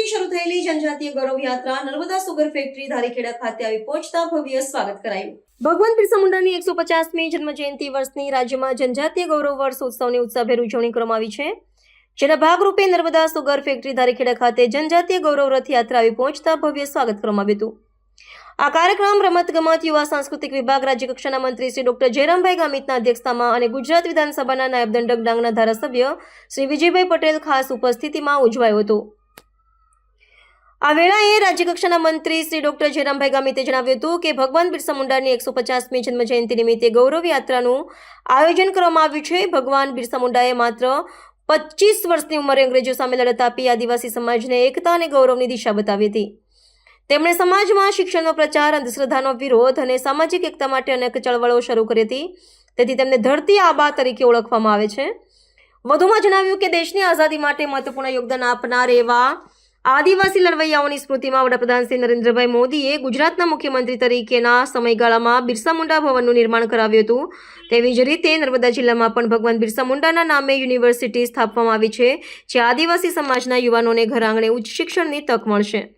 જનજાતીય ગૌરવ યાત્રા Narmada sugar factory Dharikheda ખાતે આવી પહોંચતા ભવ્ય સ્વાગત કરાયું. ભગવાન બિરસા મુંડાની એકસો પચાસમી જન્મ જયંતિ વર્ષની રાજ્યમાં જનજાતીય ગૌરવ વર્ષ ઉત્સવની ઉત્સાહભેર ઉજવણી કરવામાં આવી છે. જેના ભાગરૂપે નર્મદા સુગર ફેક્ટરી ધારીખેડા ખાતે જનજાતીય ગૌરવ રથ યાત્રા આવી પહોંચતા ભવ્ય સ્વાગત કરવામાં આવ્યું હતું. આ કાર્યક્રમ રમતગમત, યુવા સાંસ્કૃતિક વિભાગ, રાજ્યકક્ષાના મંત્રી શ્રી ડોક્ટર જયરામભાઈ ગામિતના અધ્યક્ષતામાં અને ગુજરાત વિધાનસભાના નાયબ દંડક ડાંગના ધારાસભ્ય શ્રી વિજયભાઈ પટેલ ખાસ ઉપસ્થિતિમાં ઉજવાયો હતો. આ વેળાએ રાજ્યકક્ષાના મંત્રી શ્રી ડોક્ટર જયરામભાઈ ગામિતે જણાવ્યું હતું કે ભગવાન બિરસા મુંડાની એકસો પચાસમી જન્મજયંતિ નિમિત્તે ગૌરવ યાત્રાનું આયોજન કરવામાં આવ્યું છે. ભગવાન બિરસા મુંડાએ માત્ર પચીસ વર્ષની ઉંમરે અંગ્રેજો સામે લડત આપી આદિવાસી સમાજને એકતા અને ગૌરવની દિશા બતાવી હતી. તેમણે સમાજમાં શિક્ષણનો પ્રચાર, અંધશ્રદ્ધાનો વિરોધ અને સામાજિક એકતા માટે અનેક ચળવળો શરૂ કરી હતી. તેથી તેમને ધરતી આબા તરીકે ઓળખવામાં આવે છે. વધુમાં જણાવ્યું કે દેશની આઝાદી માટે મહત્વપૂર્ણ યોગદાન આપનાર એવા આદિવાસી લડવૈયાઓની સ્મૃતિમાં વડાપ્રધાન શ્રી નરેન્દ્રભાઈ મોદીએ ગુજરાતના મુખ્યમંત્રી તરીકેના સમયગાળામાં બિરસા મુંડા ભવનનું નિર્માણ કરાવ્યું હતું. તેવી જ રીતે નર્મદા જિલ્લામાં પણ ભગવાન બિરસા મુંડાના નામે યુનિવર્સિટી સ્થાપવામાં આવી છે, જે આદિવાસી સમાજના યુવાનોને ઘર આંગણે ઉચ્ચ શિક્ષણની તક મળશે.